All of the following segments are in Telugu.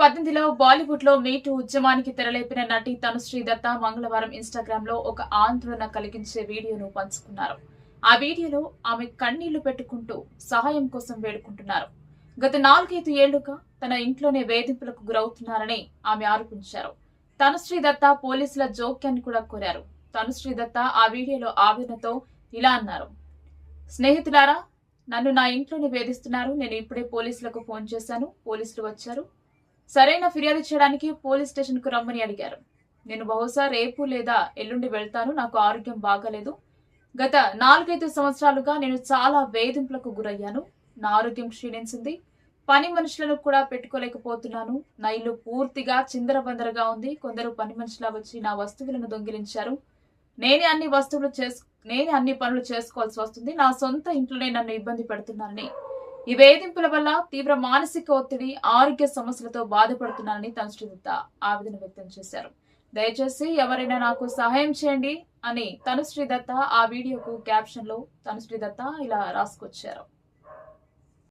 పద్దెనిమిదిలో బాలీవుడ్లో మీటు ఉద్యమానికి తెరలేపిన నటి తనుశ్రీ దత్త మంగళవారం ఇన్స్టాగ్రామ్లో ఒక ఆందోళన కలిగించే వీడియోను పంచుకున్నారు. ఆ వీడియోలో ఆమె కన్నీళ్ళు పెట్టుకుంటూ సహాయం కోసం వేడుకుంటున్నారు. గత నాలుగైదు ఏళ్ళుగా తన ఇంట్లోనే వేధింపులకు గురవుతున్నారని ఆమె ఆరోపించారు. తనుశ్రీ దత్త పోలీసుల జోక్యాన్ని కూడా కోరారు. తనుశ్రీ దత్త ఆ వీడియోలో ఆవేదనతో ఇలా అన్నారు. స్నేహితులారా నన్ను నా ఇంట్లోనే వేధిస్తున్నారు. నేను ఇప్పుడే పోలీసులకు ఫోన్ చేశాను. పోలీసులు వచ్చారు. సరైన ఫిర్యాదు చేయడానికి పోలీస్ స్టేషన్కు రమ్మని అడిగారు. నేను బహుశా రేపు లేదా ఎల్లుండి వెళ్తాను. నాకు ఆరోగ్యం బాగాలేదు. గత నాలుగైదు సంవత్సరాలుగా నేను చాలా వేధింపులకు గురయ్యాను. నా ఆరోగ్యం క్షీణించింది. పని మనుషులను కూడా పెట్టుకోలేకపోతున్నాను. నా ఇల్లు పూర్తిగా చిందరబందరగా ఉంది. కొందరు పని మనుషులా వచ్చి నా వస్తువులను దొంగిలించారు. నేనే అన్ని వస్తువులు చేసు నేనే అన్ని పనులు చేసుకోవాల్సి వస్తుంది. నా సొంత ఇంట్లోనే నన్ను ఇబ్బంది పెడుతున్నానని ఈ వేధింపుల వల్ల తీవ్ర మానసిక ఒత్తిడి ఆరోగ్య సమస్యలతో బాధపడుతున్నానని తన దత్త ఆవేదన వ్యక్తం చేశారు. దయచేసి ఎవరైనా నాకు సహాయం చేయండి అని తనుశ్రీ దత్త ఆ వీడియోకు క్యాప్షన్లో తనుశ్రీ దత్త ఇలా రాసుకొచ్చారు.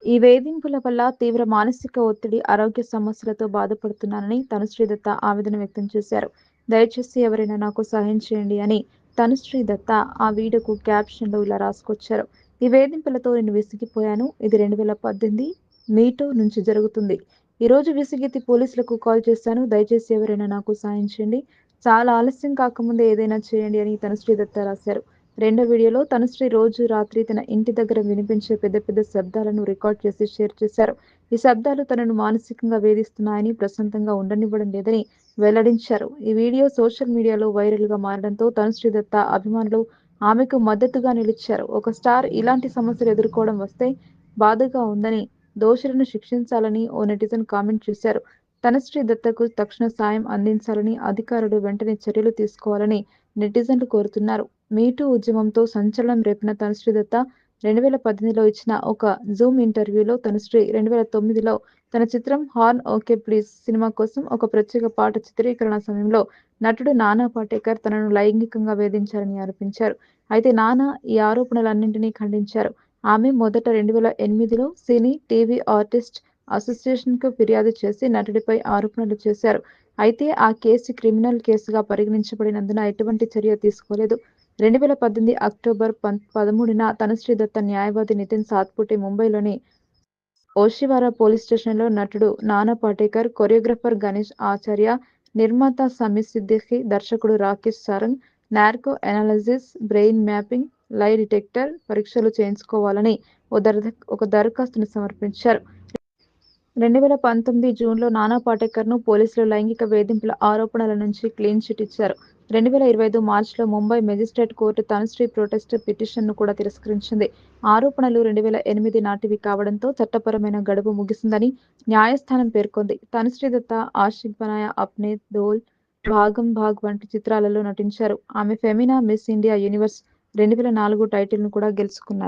ఈ వేధింపుల వల్ల తీవ్ర మానసిక ఒత్తిడి ఆరోగ్య సమస్యలతో బాధపడుతున్నానని తనుశ్రీ దత్త ఆవేదన వ్యక్తం చేశారు. దయచేసి ఎవరైనా నాకు సహాయం చేయండి అని తనుశ్రీ దత్త ఆ వీడియోకు క్యాప్షన్లో ఇలా రాసుకొచ్చారు. ఈ వేధింపులతో నేను విసిగిపోయాను. ఇది రెండు వేల పద్దెనిమిది మీటో నుంచి జరుగుతుంది. ఈ రోజు విసిగెత్తి పోలీసులకు కాల్ చేశాను. దయచేసి ఎవరైనా నాకు సాయం చేయండి. చాలా ఆలస్యం కాకముందే ఏదైనా చేయండి అని తనుశ్రీ దత్త రాశారు. రెండో వీడియోలో తనుశ్రీ రోజు రాత్రి తన ఇంటి దగ్గర వినిపించే పెద్ద పెద్ద శబ్దాలను రికార్డ్ చేసి షేర్ చేశారు. ఈ శబ్దాలు తనను మానసికంగా వేధిస్తున్నాయని ప్రశాంతంగా ఉండనివ్వడం లేదని వెల్లడించారు. ఈ వీడియో సోషల్ మీడియాలో వైరల్గా మారడంతో తనుశ్రీ దత్త అభిమానులు ఆమెకు మద్దతుగా నిలిచారు. ఒక స్టార్ ఇలాంటి సమస్యలు ఎదుర్కోవడం వస్తే బాధగా ఉందని దోషులను శిక్షించాలని ఓ నెటిజన్ కామెంట్ చేశారు. తనశ్రీ దత్తకు తక్షణ సాయం అందించాలని అధికారులు వెంటనే చర్యలు తీసుకోవాలని నెటిజన్లు కోరుతున్నారు. మీటూ ఉద్యమంతో సంచలనం రేపిన తనశ్రీ దత్త రెండు వేల పద్దెనిమిదిలో ఇచ్చిన ఒక జూమ్ ఇంటర్వ్యూలో తనశ్రీ రెండు వేల తొమ్మిదిలో తన చిత్రం హార్న్ ఓకే ప్లీజ్ సినిమా కోసం ఒక ప్రత్యేక పాట చిత్రీకరణ సమయంలో నటుడు నానా పాటేకర్ తనను లైంగికంగా వేధించారని ఆరోపించారు. అయితే నానా ఈ ఆరోపణలన్నింటినీ ఖండించారు. ఆమె మొదట రెండు వేల ఎనిమిదిలో సినీ టీవీ ఆర్టిస్ట్ అసోసియేషన్కు ఫిర్యాదు చేసి నటుడిపై ఆరోపణలు చేశారు. అయితే ఆ కేసు క్రిమినల్ కేసుగా పరిగణించబడినందున ఎటువంటి చర్య తీసుకోలేదు. రెండు వేల పద్దెనిమిది అక్టోబర్ పదమూడున తనుశ్రీ దత్త న్యాయవాది నితిన్ సాత్పుటి ముంబైలోని ఓషివారా పోలీస్ స్టేషన్లో నటుడు నానా పాటేకర్ కొరియోగ్రఫర్ గణేష్ ఆచార్య నిర్మాత సమీర్ సిద్దిఖి దర్శకుడు Rakesh Sarang narco analysis brain mapping lie detector పరీక్షలు చేయించుకోవాలని ఒక దరఖాస్తును సమర్పించారు. రెండు వేల పంతొమ్మిది జూన్లో నానా పాటేకర్ను పోలీసులు లైంగిక వేధింపుల ఆరోపణల నుంచి క్లీన్ చిట్ ఇచ్చారు. రెండు వేల ఇరవై ఐదు మార్చిలో Mumbai magistrate court Tanushree protest పిటిషన్ను కూడా తిరస్కరించింది. ఆరోపణలు రెండు వేల ఎనిమిది నాటివి కావడంతో చట్టపరమైన గడువు ముగిసిందని న్యాయస్థానం పేర్కొంది. తనుశ్రీ దత్త ఆషిక్ బనాయ అప్నే దోల్ భాగం భాగ్ వంటి చిత్రాలలో నటించారు. ఆమె ఫెమినా మిస్ ఇండియా యూనివర్స్ రెండు వేల నాలుగు టైటిల్ను కూడా గెలుచుకున్నారు.